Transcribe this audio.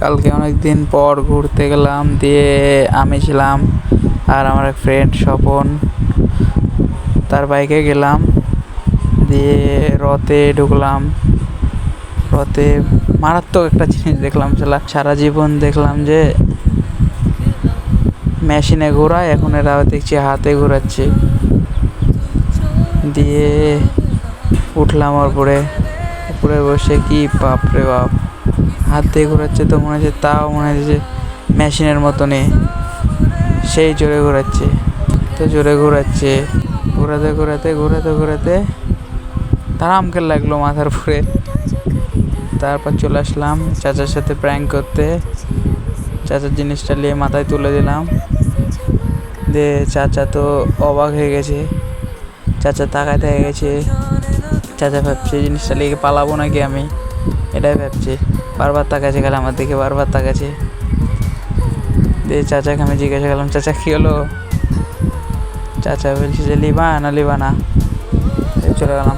কালকে অনেক দিন পর ঘুরতে গেলাম, দিয়ে আমি ছিলাম আর আমার এক ফ্রেন্ড স্বপন। তার বাইকে গেলাম, দিয়ে রথে ঢুকলাম। রথে মারাত্মক একটা জিনিস দেখলাম সারা জীবন দেখলাম যে মেশিনে ঘোরায়, এখন এরা দেখছি হাতে ঘোরাচ্ছে। দিয়ে উঠলাম ওর উপরে। উপরে বসে কি বাপ রে বাপ। হাত দিয়ে ঘোরাচ্ছে তো মনে হচ্ছে তাও মনে হচ্ছে যে মেশিনের মতনই। সেই জোরে ঘোরাচ্ছে, তো জোরে ঘোরাচ্ছে। ঘোরাতে ঘোরাতে ঘোরাতে ঘোরাতে তারামকে লাগল মাথার উপরে। তারপর চলে আসলাম চাচার সাথে প্র্যাঙ্ক করতে। চাচার জিনিসটা নিয়ে মাথায় তুলে দিলাম। দিয়ে চাচা তো অবাক হয়ে গেছে। চাচা তাকাতে হয়ে গেছে। চাচা ভাবছে জিনিসটা নিয়ে পালাবো নাকি আমি? এটাই ভাবছে। বারবার তাকাচ্ছে গেলে আমার দিকে, বারবার তাকাচ্ছে দিয়ে চাচাকে আমি জিজ্ঞাসা করলাম, চাচা, কী হলো? চাচা বলছে যে লিবা না লিবা না চলে গেলাম।